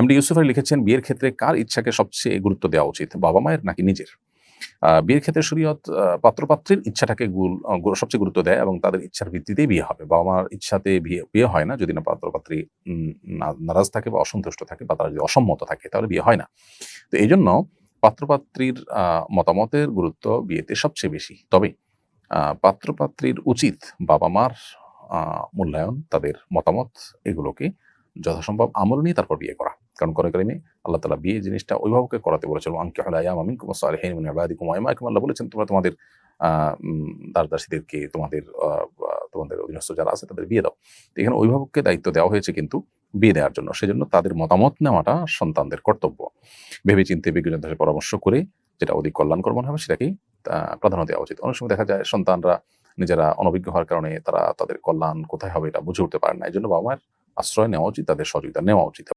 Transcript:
MD Yusuf Ali লিখেছেন, বিয়ের ক্ষেত্রে কার ইচ্ছাকে সবচেয়ে গুরুত্ব দেওয়া উচিত, বাবা মায়ের নাকি নিজের? বিয়ের ক্ষেত্রে শরীয়ত পাত্রপাত্রীর ইচ্ছাটাকে সবচেয়ে গুরুত্ব দেয় এবং তাদের ইচ্ছার ভিত্তিতেই বিয়ে হবে। বাবা মার ইচ্ছাতে বিয়ে বিয়ে হয় না, যদি না পাত্রপাত্রী নারাজ থাকে বা অসন্তুষ্ট থাকে বা তারা যদি অসম্মত থাকে, তাহলে বিয়ে হয় না। তো এই জন্য পাত্রপাত্রীর মতামতের গুরুত্ব বিয়েতে সবচেয়ে বেশি। তবে পাত্রপাত্রীর উচিত বাবা মার মূল্যায়ন, তাদের মতামত, এগুলোকে যথাসম্ভব আমল নিয়ে তারপর বিয়ে করা। কারণ করে কারিমে আল্লাহ তালা বিয়ে জিনিসটা অভিভাবককে করাতে বলেছিল আঙ্কে হলায়াম আমিন কুমার সালেহিন আবাদিকুম আইমাকুম আল্লাহ বলেছেন, তোমরা তোমাদের দাসদাসীদেরকে, তোমাদের তোমাদের অধীনস্থ যারা আছে তাদের বিয়ে দাও। এখানে অভিভাবককে দায়িত্ব দেওয়া হয়েছে কিন্তু বিয়ে দেওয়ার জন্য। সেজন্য তাদের মতামত নেওয়াটা সন্তানদের কর্তব্য। ভেবে চিন্তে বিজ্ঞজনদের সাথে পরামর্শ করে যেটা অধিক কল্যাণকর মনে হবে সেটাকেই প্রাধান্য দেওয়া উচিত। অনেক সময় দেখা যায় সন্তানরা নিজেরা অনভিজ্ঞ হওয়ার কারণে তারা তাদের কল্যাণ কোথায় হবে এটা বুঝে উঠতে পারে না। এই জন্য বাবা মায়ের আশ্রয় নেওয়া উচিত, তাদের সহযোগিতা নেওয়া উচিত।